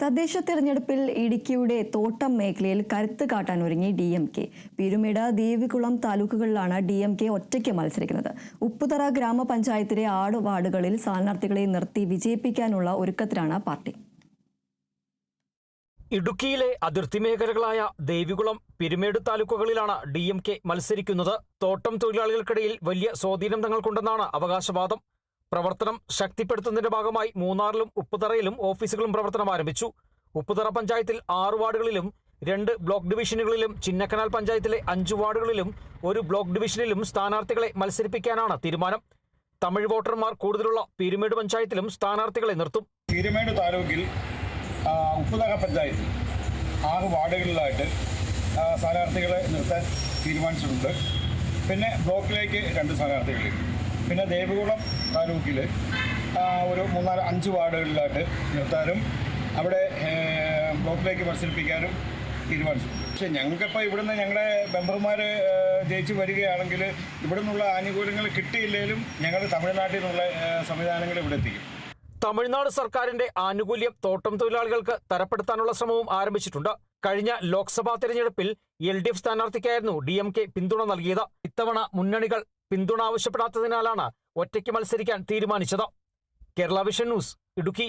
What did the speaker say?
തദ്ദേശ തെരഞ്ഞെടുപ്പിൽ ഇടുക്കിയുടെ തോട്ടം മേഖലയിൽ കരുത്ത് കാട്ടാൻ ഒരുങ്ങി D M K. Peerumedu Devikulam താലൂക്കുകളിലാണ് D M K ഒറ്റയ്ക്ക് മത്സരിക്കുന്നത്. ഉപ്പുതറ ഗ്രാമപഞ്ചായത്തിലെ ആട് വാർഡുകളിൽ സ്ഥാനാർത്ഥികളെ നിർത്തി വിജയിപ്പിക്കാനുള്ള ഒരുക്കത്തിലാണ് പാർട്ടി. ഇടുക്കിയിലെ അതിർത്തി മേഖലകളായ ദേവികുളം പിരുമേട് താലൂക്കുകളിലാണ് ഡി എം കെ മത്സരിക്കുന്നത്. തോട്ടം തൊഴിലാളികൾക്കിടയിൽ വലിയ സ്വാധീനം തങ്ങൾക്കുണ്ടെന്നാണ് അവകാശവാദം. പ്രവർത്തനം ശക്തിപ്പെടുത്തുന്നതിന്റെ ഭാഗമായി മൂന്നാറിലും ഉപ്പുതറയിലും ഓഫീസുകളും പ്രവർത്തനം ആരംഭിച്ചു. ഉപ്പുതറ പഞ്ചായത്തിൽ ആറ് വാർഡുകളിലും രണ്ട് ബ്ലോക്ക് ഡിവിഷനുകളിലും ചിന്നക്കനാൽ പഞ്ചായത്തിലെ അഞ്ച് വാർഡുകളിലും ഒരു ബ്ലോക്ക് ഡിവിഷനിലും സ്ഥാനാർത്ഥികളെ മത്സരിപ്പിക്കാനാണ് തീരുമാനം. തമിഴ് വോട്ടർമാർ കൂടുതലുള്ള പീരുമേട് പഞ്ചായത്തിലും സ്ഥാനാർത്ഥികളെ നിർത്തും. പീരുമേട് താലൂക്കിൽ ഉപ്പുതറ പഞ്ചായത്തിൽ ആറ് വാർഡുകളിലായിട്ട് സ്ഥാനാർത്ഥികളെ നിർത്താൻ തീരുമാനിച്ചിട്ടുണ്ട്. പിന്നെ ബ്ലോക്കിലേക്ക് രണ്ട് സ്ഥാനാർത്ഥികൾ പിന്നെ ദേവികുളം താലൂക്കിൽ ഒരു മൂന്നാൽ അഞ്ച് വാർഡുകളിലായിട്ട് നിർത്താനും അവിടെ ബ്ലോക്കിലേക്ക് മത്സരിപ്പിക്കാനും തീരുമാനിച്ചു. പക്ഷേ ഞങ്ങൾക്കിപ്പോൾ ഇവിടുന്ന് ഞങ്ങളുടെ മെമ്പർമാർ ജയിച്ചു വരികയാണെങ്കിൽ ഇവിടെ നിന്നുള്ള ആനുകൂല്യങ്ങൾ കിട്ടിയില്ലെങ്കിലും ഞങ്ങൾ തമിഴ്നാട്ടിൽ നിന്നുള്ള സംവിധാനങ്ങൾ ഇവിടെ എത്തിക്കും. തമിഴ്നാട് സർക്കാരിന്റെ ആനുകൂല്യം തോട്ടം തൊഴിലാളികൾക്ക് തരപ്പെടുത്താനുള്ള ശ്രമവും ആരംഭിച്ചിട്ടുണ്ട്. കഴിഞ്ഞ ലോക്സഭാ തെരഞ്ഞെടുപ്പിൽ എൽ ഡി എഫ് സ്ഥാനാർത്ഥിക്കായിരുന്നു ഡി എം കെ പിന്തുണ നൽകിയത്. ഇത്തവണ മുന്നണികൾ പിന്തുണ ആവശ്യപ്പെടാത്തതിനാലാണ് ഒറ്റയ്ക്ക് മത്സരിക്കാൻ തീരുമാനിച്ചത്. Kerala vision news Idukki.